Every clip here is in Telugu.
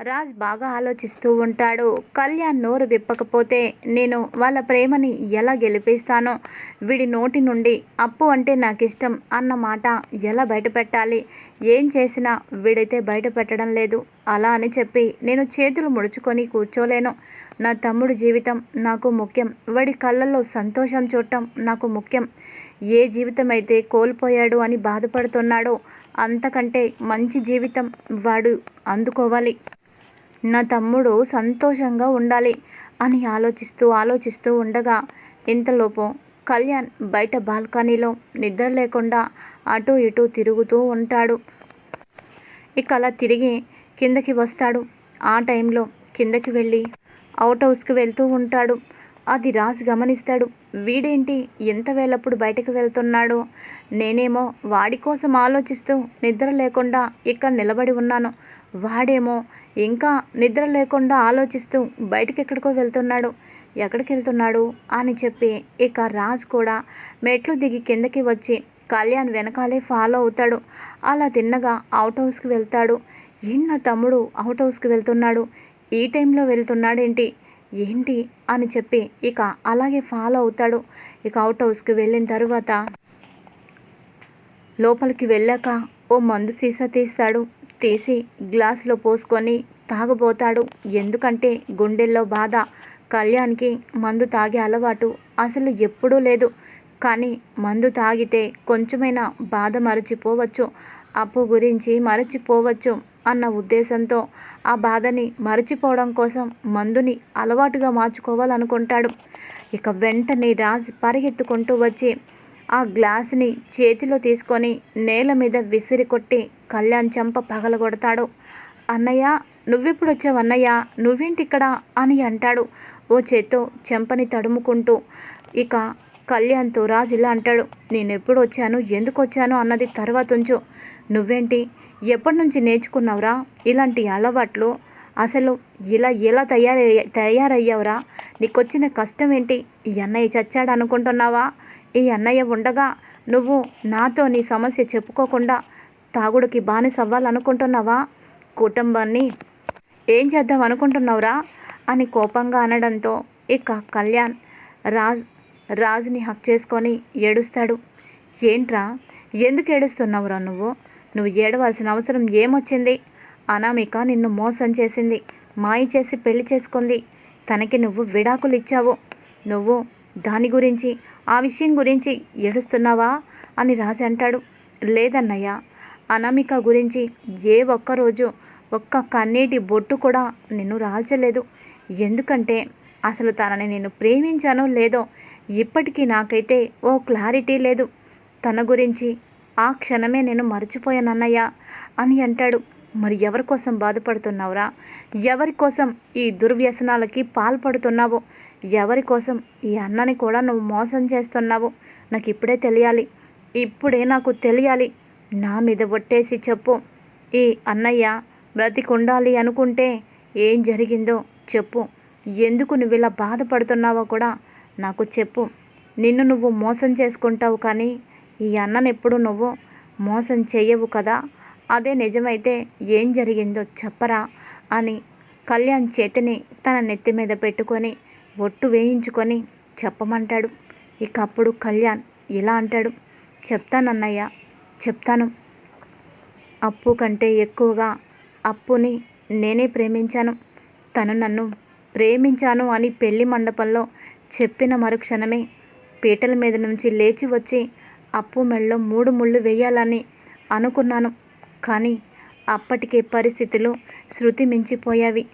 రాజ్ బాగా ఆలోచిస్తూ ఉంటాడు. కళ్యాణ్ నోరు విప్పకపోతే నేను వాళ్ళ ప్రేమని ఎలా గెలిపిస్తానో వీడి నోటి నుండి అప్పు అంటే నాకు ఇష్టం అన్న మాట ఎలా బయటపెట్టాలి? ఏం చేసినా వీడైతే బయటపెట్టడం లేదు. అలా అని చెప్పి నేను చేతులు ముడుచుకొని కూర్చోలేను. నా తమ్ముడు జీవితం నాకు ముఖ్యం. వాడి కళ్ళల్లో సంతోషం చూడటం నాకు ముఖ్యం. ఏ జీవితం అయితే కోల్పోయాడు అని బాధపడుతున్నాడో అంతకంటే మంచి జీవితం వాడు అందుకోవాలి. నా తమ్ముడు సంతోషంగా ఉండాలి అని ఆలోచిస్తూ ఆలోచిస్తూ ఉండగా ఇంతలోపు కళ్యాణ్ బయట బాల్కనీలో నిద్ర లేకుండా అటు ఇటు తిరుగుతూ ఉంటాడు. ఇక అలా తిరిగి కిందకి వస్తాడు. ఆ టైంలో కిందకి వెళ్ళి అవుట్ హౌస్కి వెళ్తూ ఉంటాడు. అది రాజు గమనిస్తాడు. వీడేంటి? ఎంత వేలప్పుడు బయటకు వెళ్తున్నాడు? నేనేమో వాడి కోసం ఆలోచిస్తూ నిద్ర లేకుండా ఇక్కడ నిలబడి ఉన్నాను. వాడేమో ఇంకా నిద్ర లేకుండా ఆలోచిస్తూ బయటికి ఎక్కడికో వెళ్తున్నాడు. ఎక్కడికి వెళ్తున్నాడు అని చెప్పి ఇక రాజ్ కూడా మెట్లు దిగి కిందకి వచ్చి కళ్యాణ్ వెనకాలే ఫాలో అవుతాడు. అలా తిన్నగా అవుట్ హౌస్కి వెళ్తాడు. ఏం నా తమ్ముడు అవుట్ హౌస్కి వెళ్తున్నాడు. ఈ టైంలో వెళ్తున్నాడేంటి? ఏంటి? అని చెప్పి ఇక అలాగే ఫాలో అవుతాడు. ఇక అవుట్ హౌస్కి వెళ్ళిన తర్వాత లోపలికి వెళ్ళాక ఓ మందు సీసా తీస్తాడు. తీసి గ్లాసులో పోసుకొని తాగబోతాడు. ఎందుకంటే గుండెల్లో బాధ. కళ్యాణ్కి మందు తాగే అలవాటు అసలు ఎప్పుడూ లేదు. కానీ మందు తాగితే కొంచెమైనా బాధ మరచిపోవచ్చు. అప్పు గురించి మరచిపోవచ్చు అన్న ఉద్దేశంతో ఆ బాధని మరచిపోవడం కోసం మందుని అలవాటుగా మార్చుకోవాలనుకుంటాడు. ఇక వెంటనే రాజ్ పరిగెత్తుకుంటూ వచ్చి ఆ గ్లాసుని చేతిలో తీసుకొని నేల మీద విసిరి కొట్టి కళ్యాణ్ చెంప పగలగొడతాడు. అన్నయ్య నువ్వెప్పుడు వచ్చావు అన్నయ్య? నువ్వేంటి ఇక్కడ అని అంటాడు. ఓ చేత్తో చెంపని తడుముకుంటూ ఇక కళ్యాణ్తో రాజు ఇలా అంటాడు. నేను ఎప్పుడు వచ్చాను? ఎందుకు వచ్చాను? అన్నది తర్వాత ఉంచు. నువ్వేంటి? ఎప్పటి నుంచి నేర్చుకున్నావురా? ఇలాంటి అలవాట్లు అసలు ఇలా ఎలా తయారయ్యా తయారయ్యావురా? నీకొచ్చిన కష్టం ఏంటి ఈ అన్నయ్య చచ్చాడు అనుకుంటున్నావా ఈ అన్నయ్య ఉండగా నువ్వు నాతో నీ సమస్య చెప్పుకోకుండా తాగుడికి బానిస అవ్వాలనుకుంటున్నావా? కుటుంబాన్ని ఏం చేద్దాం అనుకుంటున్నావురా? అని కోపంగా అనడంతో ఇక కళ్యాణ్ రాజ్ రాజుని హక్ చేసుకొని ఏడుస్తాడు. ఏంట్రా? ఎందుకు ఏడుస్తున్నావురా నువ్వు? నువ్వు ఏడవలసిన అవసరం ఏమొచ్చింది? అనామిక నిన్ను మోసం చేసింది మాయ చేసి పెళ్ళి చేసుకుంది. తనకి నువ్వు విడాకులు ఇచ్చావు నువ్వు దాని గురించి ఆ విషయం గురించి ఏడుస్తున్నావా? అని రాజు అంటాడు. లేదన్నయ్య అనామిక గురించి ఏ ఒక్కరోజు ఒక్క కన్నీటి బొట్టు కూడా నిన్ను రాల్చలేదు. ఎందుకంటే అసలు తనని నేను ప్రేమించానో లేదో ఇప్పటికీ నాకైతే ఓ క్లారిటీ లేదు. తన గురించి ఆ క్షణమే నేను మర్చిపోయానన్నయ్య అని అంటాడు. మరి ఎవరి కోసం బాధపడుతున్నావురా? ఎవరి కోసం ఈ దుర్వ్యసనాలకి పాల్పడుతున్నావు? ఎవరి కోసం ఈ అన్నని కూడా నువ్వు మోసం చేస్తున్నావు? నాకు ఇప్పుడే తెలియాలి. ఇప్పుడే నాకు తెలియాలి. నా మీద ఒట్టేసి చెప్పు. ఈ అన్నయ్య బ్రతికుండాలి అనుకుంటే ఏం జరిగిందో చెప్పు. ఎందుకు నువ్వు ఇలా బాధపడుతున్నావో కూడా నాకు చెప్పు. నిన్ను నువ్వు మోసం చేసుకుంటావు కానీ ఈ అన్నను ఎప్పుడు నువ్వు మోసం చెయ్యవు కదా? అదే నిజమైతే ఏం జరిగిందో చెప్పరా? అని కళ్యాణ్ చేతిని తన నెత్తి మీద పెట్టుకొని ఒట్టు వేయించుకొని చెప్పమంటాడు. ఇక అప్పుడు కళ్యాణ్ ఇలా అంటాడు. చెప్తానన్నయ్య చెప్తాను. అప్పు కంటే ఎక్కువగా అప్పుని నేనే ప్రేమించాను. తను నన్ను ప్రేమించాను అని పెళ్ళి మండపంలో చెప్పిన మరుక్షణమే పీటల మీద నుంచి లేచి వచ్చి అప్పు మెళ్ళలో మూడు ముళ్ళు వేయాలని అనుకున్నాను. కానీ అప్పటికే పరిస్థితులు శృతి మించిపోయావి.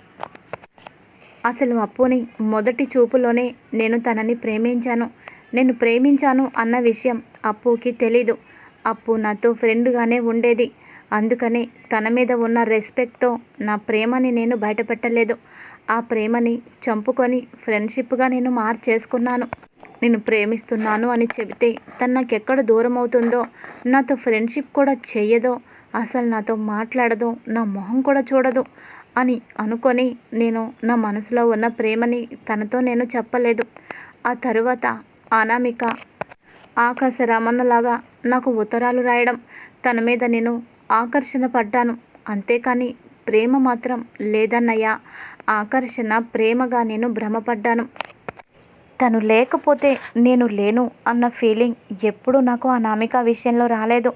అసలు అప్పుని మొదటి చూపులోనే నేను తనని ప్రేమించాను. నేను ప్రేమించాను అన్న విషయం అప్పుకి తెలీదు. అప్పు నాతో ఫ్రెండ్గానే ఉండేది. అందుకనే తన మీద ఉన్న రెస్పెక్ట్తో నా ప్రేమని నేను బయటపెట్టలేదు. ఆ ప్రేమని చంపుకొని ఫ్రెండ్షిప్గా నేను మార్చేసుకున్నాను. నేను ప్రేమిస్తున్నాను అని చెబితే తను నాకు ఎక్కడ దూరం అవుతుందో నాతో ఫ్రెండ్షిప్ కూడా చేయదో అసలు నాతో మాట్లాడదు నా మొహం కూడా చూడదు. అని అనుకొని నేను నా మనసులో ఉన్న ప్రేమని తనతో నేను చెప్పలేదు. ఆ తరువాత అనామిక ఆకాశ రమణలాగా నాకు ఉత్తరాలు రాయడం తన మీద నేను ఆకర్షణ పడ్డాను. అంతేకాని ప్రేమ మాత్రం లేదన్నయ్య ఆకర్షణ ప్రేమగా నేను భ్రమపడ్డాను. తను లేకపోతే నేను లేను అన్న ఫీలింగ్ ఎప్పుడూ నాకు అనామిక విషయంలో రాలేదు.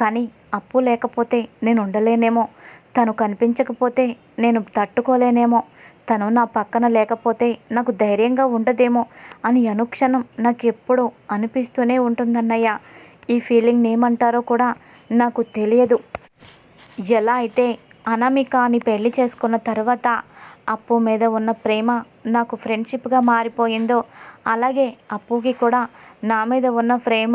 కానీ అప్పు లేకపోతే నేను ఉండలేనేమో తను కనిపించకపోతే నేను తట్టుకోలేనేమో. తను నా పక్కన లేకపోతే నాకు ధైర్యంగా ఉండదేమో అని అనుక్షణం నాకు ఎప్పుడూ అనిపిస్తూనే ఉంటుందన్నయ్య. ఈ ఫీలింగ్ ఏమంటారో కూడా నాకు తెలియదు. ఎలా అయితే అనామికాని పెళ్ళి చేసుకున్న తర్వాత అప్పు మీద ఉన్న ప్రేమ నాకు ఫ్రెండ్షిప్గా మారిపోయిందో అలాగే అప్పుకి కూడా నా మీద ఉన్న ప్రేమ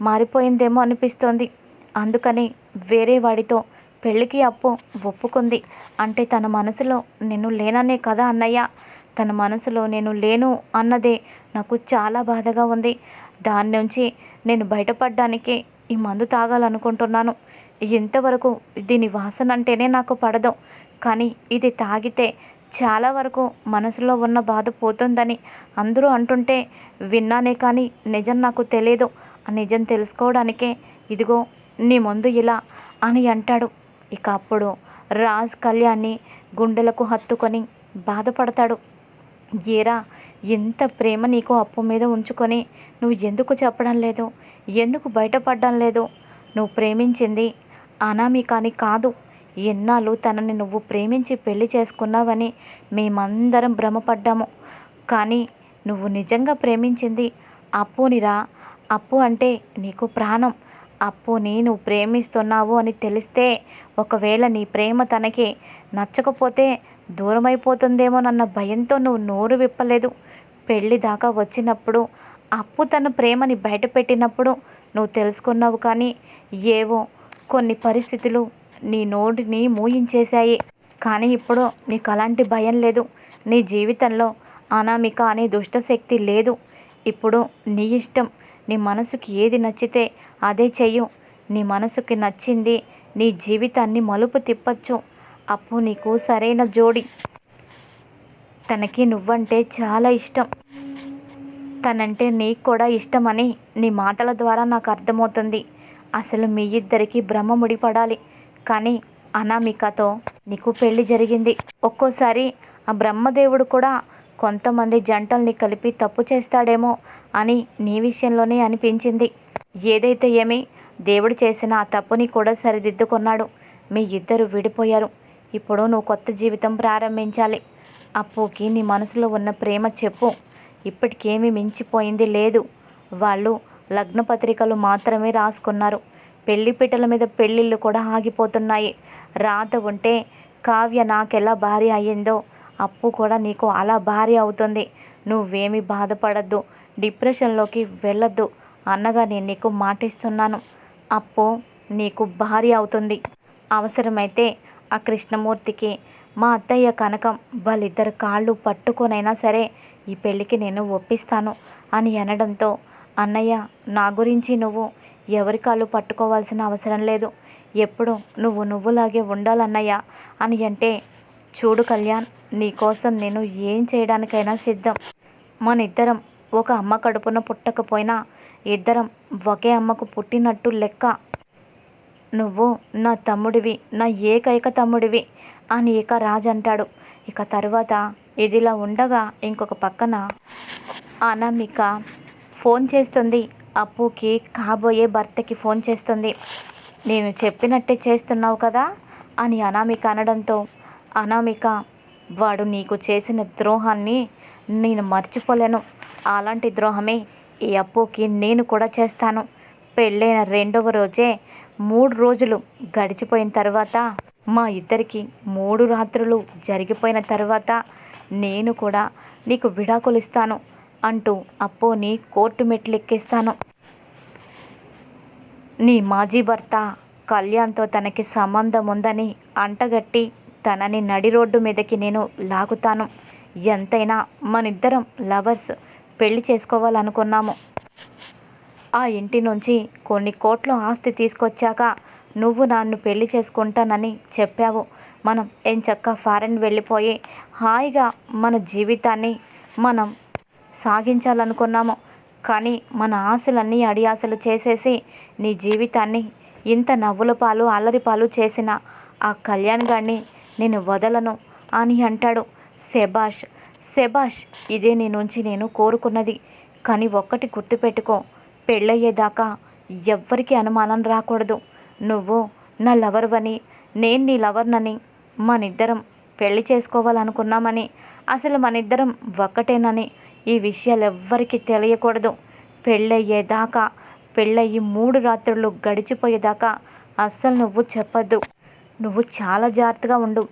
మారిపోయిందేమో అనిపిస్తోంది. అందుకని వేరే వాడితో పెళ్ళికి అప్పు ఒప్పుకుంది. అంటే తన మనసులో నేను లేననే కదా అన్నయ్య? తన మనసులో నేను లేను అన్నదే నాకు చాలా బాధగా ఉంది. దాని నుంచి నేను బయటపడడానికి ఈ మందు తాగాలనుకుంటున్నాను. ఇంతవరకు దీని వాసన అంటేనే నాకు పడదు. కానీ ఇది తాగితే చాలా వరకు మనసులో ఉన్న బాధ పోతుందని అందరూ అంటుంటే విన్నానే కానీ నిజం నాకు తెలియదు ఆ నిజం తెలుసుకోవడానికే ఇదిగో నీ ముందు ఇలా అని అంటాడు. ఇక అప్పుడు రాజ్ కళ్యాణ్ని గుండెలకు హత్తుకొని బాధపడతాడు. ఏరా ఎంత ప్రేమ నీకు అప్పు మీద ఉంచుకొని నువ్వు ఎందుకు చెప్పడం లేదు? ఎందుకు బయటపడడం లేదు? నువ్వు ప్రేమించింది అనామికాని కాదు. ఎన్నాళ్ళు తనని నువ్వు ప్రేమించి పెళ్ళి చేసుకున్నావని మేమందరం భ్రమపడ్డాము. కానీ నువ్వు నిజంగా ప్రేమించింది అప్పునిరా. అప్పు అంటే నీకు ప్రాణం. అప్పుని నువ్వు ప్రేమిస్తున్నావు అని తెలిస్తే ఒకవేళ నీ ప్రేమ తనకి నచ్చకపోతే దూరమైపోతుందేమోనన్న భయంతో నువ్వు నోరు విప్పలేదు. పెళ్ళి దాకా వచ్చినప్పుడు అప్పు తన ప్రేమని బయటపెట్టినప్పుడు నువ్వు తెలుసుకున్నావు కానీ ఏవో కొన్ని పరిస్థితులు నీ నోటిని మూయించేశాయి. కానీ ఇప్పుడు నీకు అలాంటి భయం లేదు. నీ జీవితంలో అనామిక అనే దుష్టశక్తి లేదు. ఇప్పుడు నీ ఇష్టం నీ మనసుకి ఏది నచ్చితే అదే చెయ్యు. నీ మనసుకి నచ్చింది నీ జీవితాన్ని మలుపు తిప్పచ్చు. అప్పు నీకు సరైన జోడి. తనకి నువ్వంటే చాలా ఇష్టం. తనంటే నీకు కూడా ఇష్టమని నీ మాటల ద్వారా నాకు అర్థమవుతుంది. అసలు మీ ఇద్దరికి భ్రమ ముడిపడాలి. కానీ అనామికతో నీకు పెళ్ళి జరిగింది. ఒక్కోసారి ఆ బ్రహ్మదేవుడు కూడా కొంతమంది జంటల్ని కలిపి తప్పు చేస్తాడేమో అని నీ విషయంలోనే అనిపించింది. ఏదైతే ఏమి దేవుడు చేసిన ఆ తప్పుని కూడా సరిదిద్దుకున్నాడు. మీ ఇద్దరు విడిపోయారు. ఇప్పుడు నువ్వు కొత్త జీవితం ప్రారంభించాలి. అప్పుకి నీ మనసులో ఉన్న ప్రేమ చెప్పు. ఇప్పటికేమీ మించిపోయింది లేదు. వాళ్ళు లగ్న పత్రికలు మాత్రమే రాసుకున్నారు. పెళ్ళిపీటల మీద పెళ్ళిళ్ళు కూడా ఆగిపోతున్నాయి. రాత ఉంటే కావ్య నాకెలా భార్య అయ్యిందో అప్పు కూడా నీకు అలా భారీ అవుతుంది. నువ్వేమీ బాధపడద్దు. డిప్రెషన్లోకి వెళ్ళొద్దు. అన్నగా నేను నీకు మాటిస్తున్నాను. అప్పు నీకు భారీ అవుతుంది. అవసరమైతే ఆ కృష్ణమూర్తికి మా అత్తయ్య కనకం వాళ్ళిద్దరు కాళ్ళు పట్టుకొనైనా సరే ఈ పెళ్ళికి నేను ఒప్పిస్తాను అని అనడంతో అన్నయ్య నా గురించి నువ్వు ఎవరి కాళ్ళు పట్టుకోవాల్సిన అవసరం లేదు. ఎప్పుడు నువ్వు నువ్వులాగే ఉండాలన్నయ్య అని అంటే చూడు కళ్యాణ్ నీకోసం నేను ఏం చేయడానికైనా సిద్ధం. మన ఇద్దరం ఒక అమ్మ కడుపున పుట్టకపోయినా ఇద్దరం ఒకే అమ్మకు పుట్టినట్టు లెక్క. నువ్వు నా తమ్ముడివి నా ఏకైక తమ్ముడివి అని ఇక రాజ్ అంటాడు. ఇక తర్వాత ఇదిలా ఉండగా ఇంకొక పక్కన అనామిక ఫోన్ చేస్తుంది. అప్పుకి కాబోయే భర్తకి ఫోన్ చేస్తుంది. నేను చెప్పినట్టే చేస్తున్నావు కదా? అని అనామిక అనడంతో అనామిక వాడు నీకు చేసిన ద్రోహాన్ని నేను మర్చిపోలేను. అలాంటి ద్రోహమే ఈ అప్పుకి నేను కూడా చేస్తాను. పెళ్ళైన రెండవ రోజే మూడు రోజులు గడిచిపోయిన తర్వాత మా ఇద్దరికి మూడు రాత్రులు జరిగిపోయిన తర్వాత నేను కూడా నీకు విడాకులు ఇస్తాను అంటూ అప్పోని కోర్టు మెట్లు ఎక్కిస్తాను నీ మాజీ భర్త కళ్యాణ్తో తనకి సంబంధం ఉందని అంటగట్టి తనని నడి రోడ్డు మీదకి నేను లాగుతాను. ఎంతైనా మనిద్దరం లవర్స్. పెళ్ళి చేసుకోవాలనుకున్నాము. ఆ ఇంటి నుంచి కొన్ని కోట్ల ఆస్తి తీసుకొచ్చాక నువ్వు నన్ను పెళ్ళి చేసుకుంటానని చెప్పావు. మనం ఎంచక్క ఫారెన్ వెళ్ళిపోయి హాయిగా మన జీవితాన్ని మనం సాగించాలనుకున్నాము. కానీ మన ఆశలన్నీ అడియాసలు చేసేసి నీ జీవితాన్ని ఇంత నవ్వుల పాలు అల్లరి పాలు చేసిన ఆ కళ్యాణ్ గారిని నేను వదలను అని అంటాడు. శభాష్ శభాష్ ఇదే నీ నుంచి నేను కోరుకున్నది. కానీ ఒక్కటి గుర్తుపెట్టుకో పెళ్ళయ్యేదాకా ఎవ్వరికీ అనుమానం రాకూడదు. నువ్వు నా లవర్వని నేను నీ లవర్నని మనిద్దరం పెళ్ళి చేసుకోవాలనుకున్నామని అసలు మనిద్దరం ఒక్కటేనని ఈ విషయాలు ఎవ్వరికీ తెలియకూడదు. పెళ్ళయ్యేదాకా పెళ్ళయ్యి మూడు రాత్రులు గడిచిపోయేదాకా అస్సలు నువ్వు చెప్పద్దు. నువ్వు చాలా జాగ్రత్తగా ఉండు.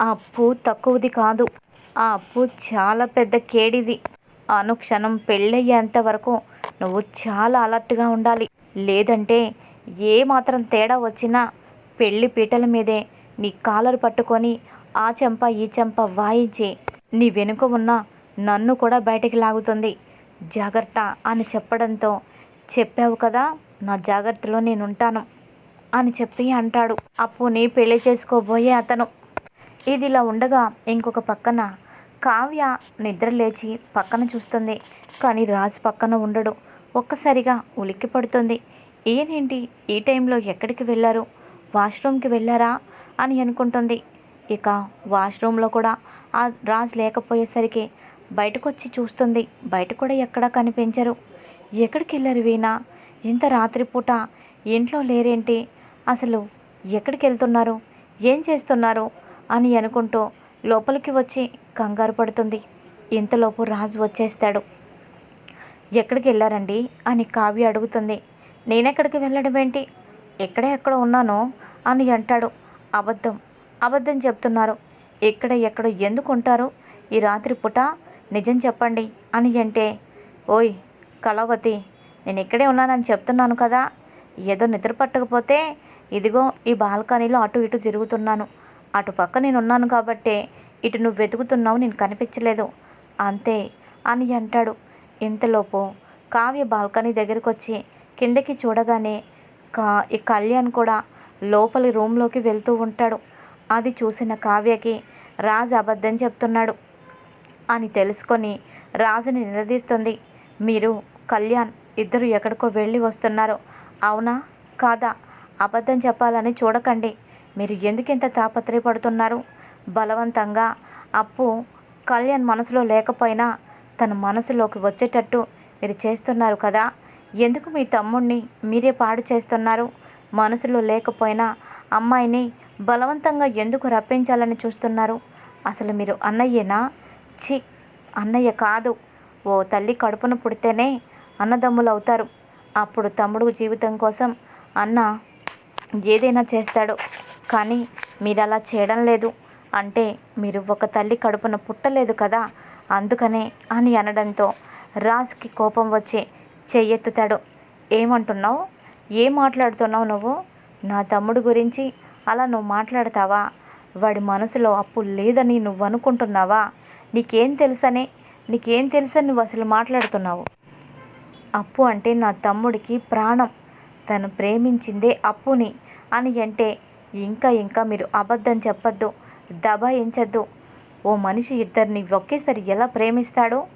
ఆ అప్పు తక్కువది కాదు. ఆ అప్పు చాలా పెద్ద కేడిది. అనుక్షణం పెళ్ళయ్యేంత వరకు నువ్వు చాలా అలర్ట్గా ఉండాలి. లేదంటే ఏ మాత్రం తేడా వచ్చినా పెళ్ళి పీటల మీదే నీ కాలర్ పట్టుకొని ఆ చెంప ఈ చెంప వాయించి నీ వెనుక ఉన్న నన్ను కూడా బయటికి లాగుతుంది. జాగ్రత్త అని చెప్పడంతో చెప్పావు కదా నా జాగ్రత్తలో నేనుంటాను. అని చెప్పి అంటాడు. అప్పుని పెళ్ళి చేసుకోబోయే అతను. ఇదిలా ఉండగా ఇంకొక పక్కన కావ్య నిద్ర లేచి పక్కన చూస్తుంది. కానీ రాజు పక్కన ఉండడు. ఒక్కసారిగా ఉలిక్కి పడుతుంది. ఏనేంటి? ఈ టైంలో ఎక్కడికి వెళ్ళారు? వాష్రూమ్కి వెళ్ళారా? అని అనుకుంటుంది. ఇక వాష్రూమ్లో కూడా ఆ రాజు లేకపోయేసరికి బయటకు వచ్చి చూస్తుంది. బయట కూడా ఎక్కడా కనిపించరు. ఎక్కడికి వెళ్ళారు వీణ? ఇంత రాత్రిపూట ఇంట్లో లేరేంటి? అసలు ఎక్కడికి వెళ్తున్నారు ఏం చేస్తున్నారు? అని అనుకుంటూ లోపలికి వచ్చి కంగారు పడుతుంది. ఇంతలోపు రాజు వచ్చేస్తాడు. ఎక్కడికి వెళ్ళారండి అని కావ్య అడుగుతుంది. నేనెక్కడికి వెళ్ళడం ఏంటి? ఎక్కడే ఎక్కడ ఉన్నానో అని అంటాడు. అబద్ధం అబద్ధం చెప్తున్నారు. ఎక్కడ ఎక్కడ ఎందుకు ఉంటారు ఈ రాత్రి పూట నిజం చెప్పండి అని అంటే ఓయ్ కళావతి నేను ఇక్కడే ఉన్నానని చెప్తున్నాను కదా. ఏదో నిద్ర పట్టకపోతే ఇదిగో ఈ బాల్కనీలో అటు ఇటు తిరుగుతున్నాను. అటు పక్క నేను ఉన్నాను కాబట్టే ఇటు నువ్వు వెతుకుతున్నావు నేను కనిపించలేదు. అంతే అని అంటాడు. ఇంతలోపు కావ్య బాల్కనీ దగ్గరికి వచ్చి కిందకి చూడగానే కా ఈ కళ్యాణ్ కూడా లోపలి రూమ్లోకి వెళ్తూ ఉంటాడు. అది చూసిన కావ్యకి రాజు అబద్ధం చెప్తున్నాడు అని తెలుసుకొని రాజుని నిలదీస్తుంది. మీరు కళ్యాణ్ ఇద్దరు ఎక్కడికో వెళ్ళి వస్తున్నారు. అవునా? కాదా? అబద్ధం చెప్పాలని చూడకండి. మీరు ఎందుకింత తాపత్రయపడుతున్నారు? బలవంతంగా. అప్పు కళ్యాణ్ మనసులో లేకపోయినా తన మనసులోకి వచ్చేటట్టు మీరు చేస్తున్నారు కదా? ఎందుకు మీ తమ్ముడిని మీరే పాడు చేస్తున్నారు? మనసులో లేకపోయినా అమ్మాయిని బలవంతంగా ఎందుకు రప్పించాలని చూస్తున్నారు? అసలు మీరు అన్నయ్యేనా? చి అన్నయ్య కాదు. ఓ తల్లి కడుపున పుడితేనే అన్నదమ్ములు అవుతారు అప్పుడు తమ్ముడు జీవితం కోసం అన్న ఏదైనా చేస్తాడు. కానీ మీరు అలా చేయడం లేదు. అంటే మీరు ఒక తల్లి కడుపున పుట్టలేదు కదా. అందుకనే అని అనడంతో రాజ్కి కోపం వచ్చి చెయ్యెత్తుతాడు. ఏమంటున్నావు? ఏం మాట్లాడుతున్నావు నువ్వు? నా తమ్ముడు గురించి అలా నువ్వు మాట్లాడతావా? వాడి మనసులో అప్పు లేదని నువ్వు అనుకుంటున్నావా? నీకేం తెలుసనే? నీకేం తెలుసని నువ్వు అసలు మాట్లాడుతున్నావు? అప్పు అంటే నా తమ్ముడికి ప్రాణం. తను ప్రేమించిందే అప్పుని. అని అంటే ఇంకా ఇంకా మీరు అబద్ధం చెప్పొద్దు దబాయించద్దు. ఓ మనిషి ఇద్దరిని ఒకేసారి ఎలా ప్రేమిస్తాడో?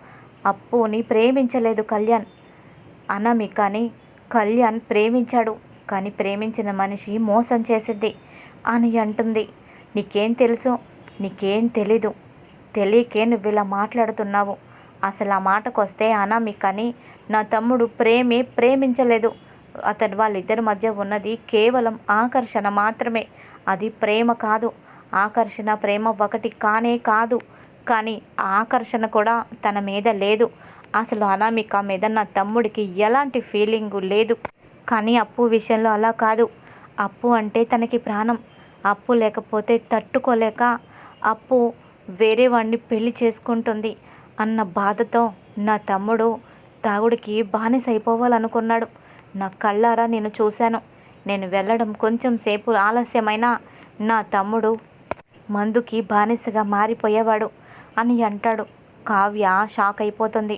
అప్పుని ప్రేమించలేదు కళ్యాణ్. అనామికని కళ్యాణ్ ప్రేమించాడు కానీ ప్రేమించిన మనిషి మోసం చేసింది అని అంటుంది. నీకేం తెలుసు? నీకేం తెలీదు. తెలియకే నువ్వు ఇలా మాట్లాడుతున్నావు. అసలు ఆ మాటకొస్తే అనామికని నా తమ్ముడు ప్రేమే ప్రేమించలేదు. అతను వాళ్ళిద్దరి మధ్య ఉన్నది కేవలం ఆకర్షణ మాత్రమే. అది ప్రేమ కాదు. ఆకర్షణ ప్రేమ ఒకటి కానే కాదు. కానీ ఆకర్షణ కూడా తన మీద లేదు. అసలు అనామిక మీద నా తమ్ముడికి ఎలాంటి ఫీలింగు లేదు. కానీ అప్పు విషయంలో అలా కాదు. అప్పు అంటే తనకి ప్రాణం. అప్పు లేకపోతే తట్టుకోలేక అప్పు వేరే వాడిని పెళ్ళి చేసుకుంటుంది అన్న బాధతో నా తమ్ముడు తాగుడికి బానిస అయిపోవాలనుకున్నాడు నా కళ్ళారా నేను చూశాను. నేను వెళ్ళడం కొంచెం సేపు ఆలస్యమైనా నా తమ్ముడు మందుకి బానిసగా మారిపోయేవాడు అని అంటాడు. కావ్య షాక్ అయిపోతుంది.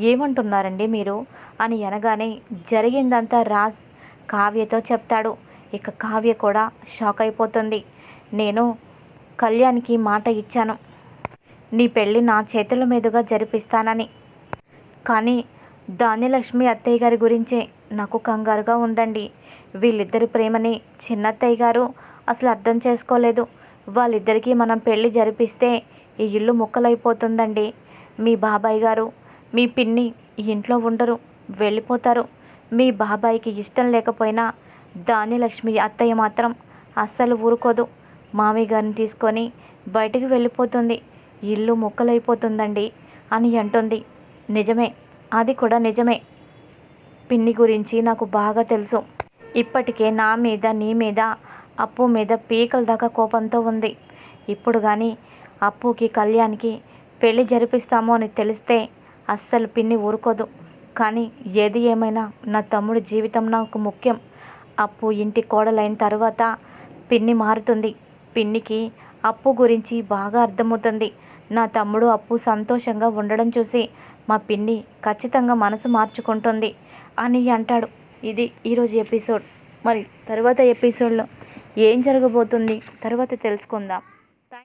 ఏమంటున్నారండి మీరు? అని అనగానే జరిగిందంతా రాజ్ కావ్యతో చెప్తాడు. ఇక కావ్య కూడా షాక్ అయిపోతుంది. నేను కళ్యాణ్కి మాట ఇచ్చాను. నీ పెళ్ళి నా చేతుల మీదుగా జరిపిస్తానని. కానీ ధాన్యలక్ష్మి అత్తయ్య గారి గురించే నాకు కంగారుగా ఉందండి. వీళ్ళిద్దరి ప్రేమని చిన్నత్తయ్య గారు అసలు అర్థం చేసుకోలేదు. వాళ్ళిద్దరికీ మనం పెళ్ళి జరిపిస్తే ఈ ఇల్లు ముక్కలైపోతుందండి. మీ బాబాయ్ గారు మీ పిన్ని ఇంట్లో ఉండరు వెళ్ళిపోతారు. మీ బాబాయ్కి ఇష్టం లేకపోయినా ధాన్యలక్ష్మి అత్తయ్య మాత్రం అస్సలు ఊరుకోదు. మామయ్య గారిని తీసుకొని బయటికి వెళ్ళిపోతుంది. ఇల్లు ముక్కలైపోతుందండి అని అంటుంది. నిజమే అది కూడా నిజమే. పిన్ని గురించి నాకు బాగా తెలుసు. ఇప్పటికే నా మీద నీ మీద అప్పు మీద పీకల దాకా కోపంతో ఉంది. ఇప్పుడు కానీ అప్పుకి కళ్యాణ్కి పెళ్ళి జరిపిస్తామో అని తెలిస్తే అస్సలు పిన్ని ఊరుకోదు. కానీ ఏది ఏమైనా నా తమ్ముడి జీవితం నాకు ముఖ్యం. అప్పు ఇంటి కోడలైన తర్వాత పిన్ని మారుతుంది. పిన్నికి అప్పు గురించి బాగా అర్థమవుతుంది. నా తమ్ముడు అప్పు సంతోషంగా ఉండడం చూసి మా పిన్ని ఖచ్చితంగా మనసు మార్చుకుంటుంది అని అంటాడు. ఇది ఈరోజు ఎపిసోడ్. మరి తర్వాత ఎపిసోడ్లో ఏం జరగబోతుంది? తర్వాత తెలుసుకుందాం.